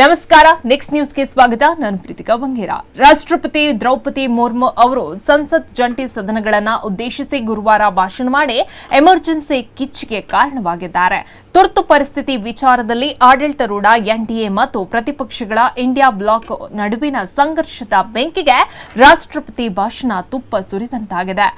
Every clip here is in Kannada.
ನಮಸ್ಕಾರ. ನೆಕ್ಸ್ಟ್ ನ್ಯೂಸ್ಗೆ ಸ್ವಾಗತ. ನಾನು ಪ್ರೀತಿಕಾ ಬಂಗೇರ. ರಾಷ್ಟ್ರಪತಿ ದ್ರೌಪದಿ ಮುರ್ಮು ಅವರು ಸಂಸತ್ ಜಂಟಿ ಸದನಗಳನ್ನ ಉದ್ದೇಶಿಸಿ ಗುರುವಾರ ಭಾಷಣ ಮಾಡಿ ಎಮರ್ಜೆನ್ಸಿ ಕಿಚ್ಚಿಗೆ ಕಾರಣವಾಗಿದ್ದಾರೆ. ತುರ್ತು ಪರಿಸ್ಥಿತಿ ವಿಚಾರದಲ್ಲಿ ಆಡಳಿತಾರೂಢ ಎನ್ಡಿಎ ಮತ್ತು ಪ್ರತಿಪಕ್ಷಗಳ ಇಂಡಿಯಾ ಬ್ಲಾಕ್ ನಡುವಿನ ಸಂಘರ್ಷದ ಬೆಂಕಿಗೆ ರಾಷ್ಟ್ರಪತಿ ಭಾಷಣ ತುಪ್ಪ ಸುರಿದಂತಾಗಿದೆ.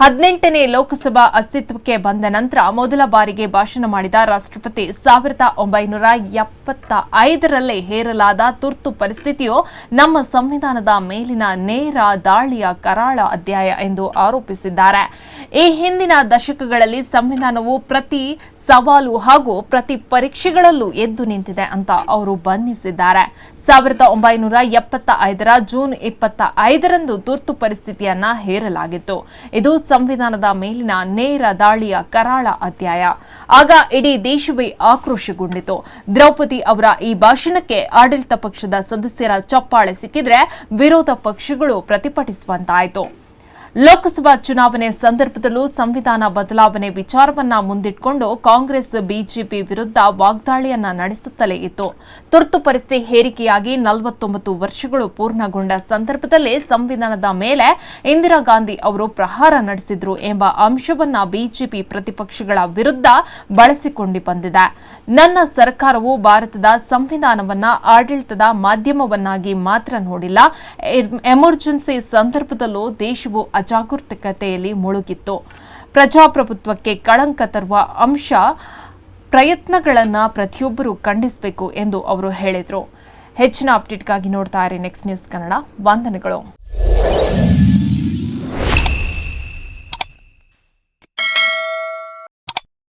ಹದಿನೆಂಟನೇ ಲೋಕಸಭಾ ಅಸ್ತಿತ್ವಕ್ಕೆ ಬಂದ ನಂತರ ಮೊದಲ ಬಾರಿಗೆ ಭಾಷಣ ಮಾಡಿದ ರಾಷ್ಟ್ರಪತಿ ಸಾವಿರದ ಒಂಬೈನೂರ ಎಪ್ಪತ್ತ ಐದರಲ್ಲೇ ಹೇರಲಾದ ತುರ್ತು ಪರಿಸ್ಥಿತಿಯು ನಮ್ಮ ಸಂವಿಧಾನದ ಮೇಲಿನ ನೇರ ದಾಳಿಯ ಕರಾಳ ಅಧ್ಯಾಯ ಎಂದು ಆರೋಪಿಸಿದ್ದಾರೆ. ಈ ಹಿಂದಿನ ದಶಕಗಳಲ್ಲಿ ಸಂವಿಧಾನವು ಪ್ರತಿ ಸವಾಲು ಹಾಗೂ ಪ್ರತಿ ಪರೀಕ್ಷೆಗಳಲ್ಲೂ ಎದ್ದು ನಿಂತಿದೆ ಅಂತ ಅವರು ಬಣ್ಣಿಸಿದ್ದಾರೆ. ಸಾವಿರದ ಒಂಬೈನೂರ ಎಪ್ಪತ್ತ ಐದರ ಜೂನ್ ಇಪ್ಪತ್ತ ಐದರಂದು ತುರ್ತು ಪರಿಸ್ಥಿತಿಯನ್ನ ಹೇರಲಾಗಿತ್ತು. ಇದು ಸಂವಿಧಾನದ ಮೇಲಿನ ನೇರ ದಾಳಿಯ ಕರಾಳ ಅಧ್ಯಾಯ. ಆಗ ಇಡೀ ದೇಶವೇ ಆಕ್ರೋಶಗೊಂಡಿತು. ದ್ರೌಪದಿ ಅವರ ಈ ಭಾಷಣಕ್ಕೆ ಆಡಳಿತ ಪಕ್ಷದ ಸದಸ್ಯರ ಚಪ್ಪಾಳೆ ಸಿಕ್ಕಿದ್ರೆ ವಿರೋಧ ಪಕ್ಷಗಳು ಪ್ರತಿಭಟಿಸುವಂತಾಯಿತು. ಲೋಕಸಭಾ ಚುನಾವಣೆ ಸಂದರ್ಭದಲ್ಲೂ ಸಂವಿಧಾನ ಬದಲಾವಣೆ ವಿಚಾರವನ್ನ ಮುಂದಿಟ್ಟುಕೊಂಡು ಕಾಂಗ್ರೆಸ್, ಬಿಜೆಪಿ ವಿರುದ್ಧ ವಾಗ್ದಾಳಿಯನ್ನ ನಡೆಸುತ್ತಲೇ ಇತ್ತು. ತುರ್ತು ಪರಿಸ್ಥಿತಿ ಹೇರಿಕೆಯಾಗಿ ನಲವತ್ತೊಂಬತ್ತು ವರ್ಷಗಳು ಪೂರ್ಣಗೊಂಡ ಸಂದರ್ಭದಲ್ಲೇ ಸಂವಿಧಾನದ ಮೇಲೆ ಇಂದಿರಾ ಗಾಂಧಿ ಅವರು ಪ್ರಹಾರ ನಡೆಸಿದ್ರು ಎಂಬ ಅಂಶವನ್ನ ಬಿಜೆಪಿ ಪ್ರತಿಪಕ್ಷಗಳ ವಿರುದ್ಧ ಬಳಸಿಕೊಂಡು ಬಂದಿದೆ. ನನ್ನ ಸರ್ಕಾರವು ಭಾರತದ ಸಂವಿಧಾನವನ್ನ ಆಡಳಿತದ ಮಾಧ್ಯಮವನ್ನಾಗಿ ಮಾತ್ರ ನೋಡಿಲ್ಲ. ಎಮರ್ಜೆನ್ಸಿ ಸಂದರ್ಭದಲ್ಲೂ ದೇಶವು ಅಜಾಗರೂಕತೆಯಲ್ಲಿ ಮುಳುಗಿತ್ತು. ಪ್ರಜಾಪ್ರಭುತ್ವಕ್ಕೆ ಕಳಂಕ ತರುವ ಅಂಶ ಪ್ರಯತ್ನಗಳನ್ನು ಪ್ರತಿಯೊಬ್ಬರು ಖಂಡಿಸಬೇಕು ಎಂದು ಅವರು ಹೇಳಿದರು. ಹೆಚ್ಚಿನ ಅಪ್ಡೇಟ್ಗಾಗಿ ನೋಡ್ತಾ ಇರಿ ನೆಕ್ಸ್ಟ್ ನ್ಯೂಸ್ ಕನ್ನಡ. ವಂದನೆಗಳು.